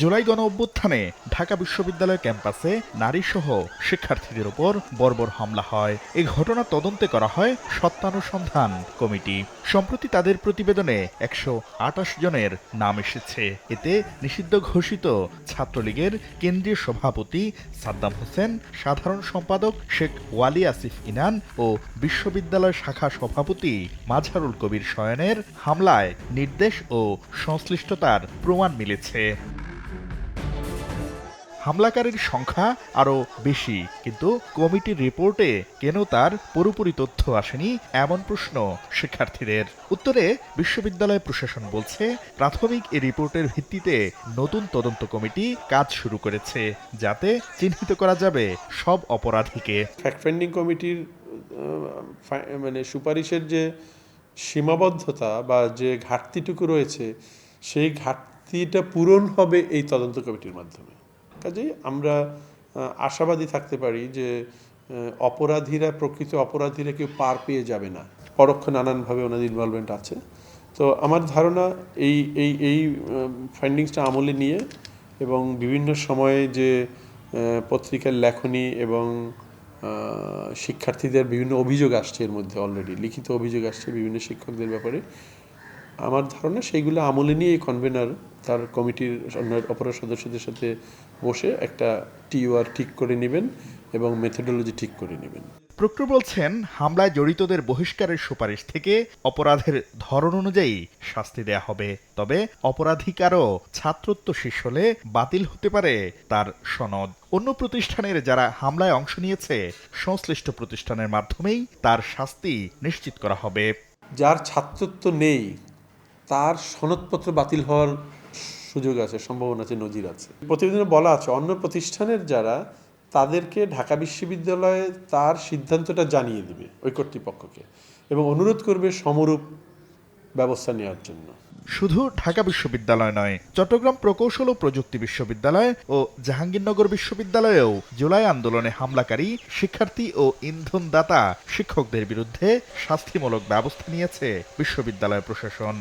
জুলাই গণ অভ্যুত্থানে ঢাকা বিশ্ববিদ্যালয় ক্যাম্পাসে নারীসহ শিক্ষার্থীদের উপর বর্বর হামলা হয়। এই ঘটনা তদন্তে করা হয় সত্যানুসন্ধান কমিটি। সম্প্রতি তাদের প্রতিবেদনে একশো আটাশ জনের নাম এসেছে। এতে নিষিদ্ধ ঘোষিত ছাত্রলীগের কেন্দ্রীয় সভাপতি সাদ্দাম হোসেন, সাধারণ সম্পাদক শেখ ওয়ালি আসিফ ইনান ও বিশ্ববিদ্যালয় শাখা সভাপতি মাঝারুল কবির শয়নের হামলায় নির্দেশ ও সংশ্লিষ্টতার প্রমাণ মিলেছে। হামলাকারীর সংখ্যা আরও বেশি, কিন্তু কমিটির রিপোর্টে কেন তার পুরোপুরি তথ্য আসেনি এমন প্রশ্ন শিক্ষার্থীদের। উত্তরে বিশ্ববিদ্যালয় প্রশাসন বলছে, প্রাথমিক এই রিপোর্টের ভিত্তিতে নতুন তদন্ত কমিটি কাজ শুরু করেছে, যাতে চিহ্নিত করা যাবে সব অপরাধীকে। ফ্যাক্ট কমিটির মানে সুপারিশের যে সীমাবদ্ধতা বা যে ঘাটতিটুকু রয়েছে, সেই ঘাটতিটা পূরণ হবে এই তদন্ত কমিটির মাধ্যমে। কাজেই আমরা আশাবাদী থাকতে পারি যে অপরাধীরা, প্রকৃত অপরাধীরা কেউ পার পেয়ে যাবে না। পরোক্ষ নানানভাবে ওনাদের ইনভলভমেন্ট আছে। তো আমার ধারণা এই এই এই ফাইন্ডিংসটা আমলে নিয়ে এবং বিভিন্ন সময়ে যে পত্রিকার লেখনী এবং শিক্ষার্থীদের বিভিন্ন অভিযোগ আসছে এর মধ্যে অলরেডি লিখিত অভিযোগ আসছে বিভিন্ন শিক্ষকদের ব্যাপারে, আমার ধারণা সেইগুলো আমলে নিয়ে এই কনভেনার তার কমিটির অন্য অপর সদস্যদের সাথে বসে একটা টিওআর ঠিক করে নেবেন এবং মেথোডোলজি ঠিক করে নেবেন। প্রক্টর বলছেন হামলায় জড়িতদের বহিষ্কারের সুপারিশ থেকে অপরাধের ধরন অনুযায়ী শাস্তি দেয়া হবে। তবে অপরাধী কারও ছাত্রত্ব শেষ হলে বাতিল হতে পারে তার সনদ। অন্য প্রতিষ্ঠানের যারা হামলায় অংশ নিয়েছে সংশ্লিষ্ট প্রতিষ্ঠানের মাধ্যমেই তার শাস্তি নিশ্চিত করা হবে। যার ছাত্রত্ব নেই তার সনদপত্র বাতিল হওয়ার সুযোগ আছে, সম্ভাবনা আছে, নজির আছে। প্রতিবেদনে বলা আছে, অন্য প্রতিষ্ঠানের যারা, তাদেরকে ঢাকা বিশ্ববিদ্যালয়ে তার সিদ্ধান্তটা জানিয়ে দিবে ওই কর্তৃপক্ষকে এবং অনুরোধ করবে সমরূপ ব্যবস্থা নেওয়ার জন্য। শুধু ঢাকা বিশ্ববিদ্যালয় নয়, চট্টগ্রাম প্রকৌশল ও প্রযুক্তি বিশ্ববিদ্যালয় ও জাহাঙ্গীরনগর বিশ্ববিদ্যালয়েও জুলাই আন্দোলনে হামলাকারী শিক্ষার্থী ও ইন্ধনদাতা শিক্ষকদের বিরুদ্ধে শাস্তিমূলক ব্যবস্থা নিয়েছে বিশ্ববিদ্যালয় প্রশাসন।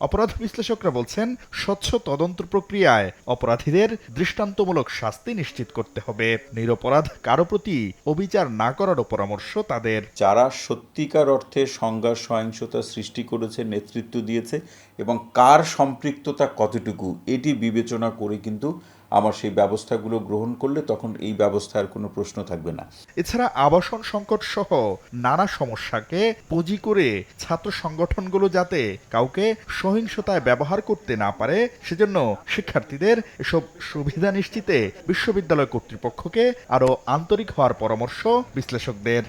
অপরাধ বিশ্লেষকরা বলছেন, স্বচ্ছ তদন্ত প্রক্রিয়ায় অপরাধীদের দৃষ্টান্তমূলক শাস্তি নিশ্চিত করতে হবে। নিরপরাধ কারও প্রতি অবিচার না করারও পরামর্শ তাদের। যারা সত্যিকার অর্থে সংজ্ঞা সহিংসতা সৃষ্টি করেছে, নেতৃত্ব দিয়েছে এবং কার সম্পৃক্ততা কতটুকু, এটি বিবেচনা করে কিন্তু আমার সেই ব্যবস্থাগুলো গ্রহণ করলে তখন এই ব্যবস্থার কোনো প্রশ্ন থাকবে না। এছাড়া আবাসন সংকট সহ নানা সমস্যাকে পুঁজি করে ছাত্র সংগঠনগুলো যাতে কাউকে সহিংসতায় ব্যবহার করতে না পারে, সেজন্য শিক্ষার্থীদের এসব সুবিধা নিশ্চিতে বিশ্ববিদ্যালয় কর্তৃপক্ষকে আরও আন্তরিক হওয়ার পরামর্শ বিশ্লেষকদের।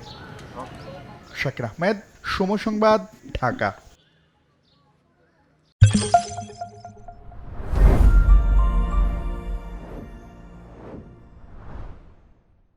শাকির আহমেদ, সময় সংবাদ, ঢাকা।